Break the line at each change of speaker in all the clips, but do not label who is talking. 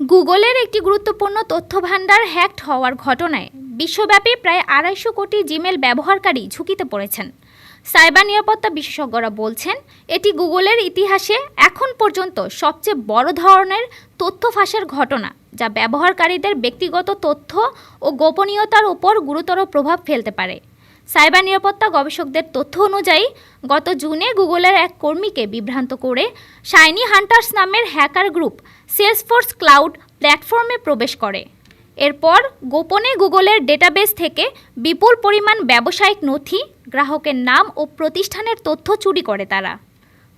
গুগলের একটি গুরুত্বপূর্ণ তথ্য ভাণ্ডার হ্যাকড হওয়ার ঘটনায় বিশ্বব্যাপী প্রায় আড়াইশো কোটি জিমেল ব্যবহারকারী ঝুঁকিতে পড়েছেন। সাইবার নিরাপত্তা বিশেষজ্ঞরা বলছেন, এটি গুগলের ইতিহাসে এখন পর্যন্ত সবচেয়ে বড় ধরনের তথ্য ফাঁসের ঘটনা, যা ব্যবহারকারীদের ব্যক্তিগত তথ্য ও গোপনীয়তার উপর গুরুতর প্রভাব ফেলতে পারে। সাইবার নিরাপত্তা গবেষকদের তথ্য অনুযায়ী, গত জুনে গুগলের এক কর্মীকে বিভ্রান্ত করে শাইনি হান্টার্স নামের হ্যাকার গ্রুপ সেলসফোর্স ক্লাউড প্ল্যাটফর্মে প্রবেশ করে। এরপর গোপনে গুগলের ডেটাবেস থেকে বিপুল পরিমাণ ব্যবসায়িক নথি, গ্রাহকের নাম ও প্রতিষ্ঠানের তথ্য চুরি করে তারা।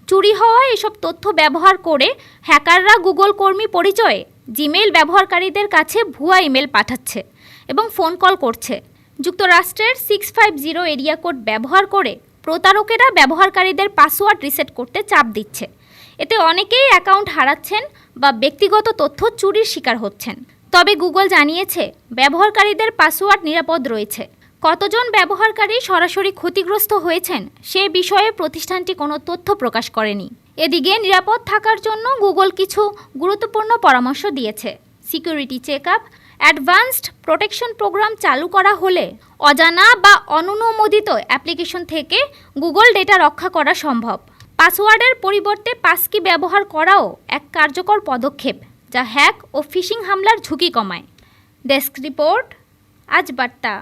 চুরি হওয়া এসব তথ্য ব্যবহার করে হ্যাকাররা গুগল কর্মী পরিচয়ে জিমেইল ব্যবহারকারীদের কাছে ভুয়া ইমেল পাঠাচ্ছে এবং ফোন কল করছে। যুক্তরাষ্ট্রের six five zero area code ব্যবহার করে প্রতারকেরা ব্যবহারকারীদের পাসওয়ার্ড রিসেট করতে চাপ দিচ্ছে। এতে অনেকেই অ্যাকাউন্ট হারাচ্ছেন বা ব্যক্তিগত তথ্য চুরির শিকার হচ্ছেন। তবে গুগল জানিয়েছে, ব্যবহারকারীদের পাসওয়ার্ড নিরাপদ রয়েছে। কতজন ব্যবহারকারী সরাসরি ক্ষতিগ্রস্ত হয়েছেন সে বিষয়ে প্রতিষ্ঠানটি কোনো তথ্য প্রকাশ করেনি। এদিকে নিরাপদ থাকার জন্য গুগল কিছু গুরুত্বপূর্ণ পরামর্শ দিয়েছে। Security check up advanced protection program চালু করা হলে অজানা বা অননুমোদিত অ্যাপ্লিকেশন থেকে গুগল ডেটা রক্ষা করা সম্ভব। পাসওয়ার্ডের পরিবর্তে পাসকি ব্যবহার করাও এক কার্যকর পদক্ষেপ, যা হ্যাক ও ফিশিং হামলার ঝুঁকি কমায়। ডেস্ক রিপোর্ট, আজ বার্তা।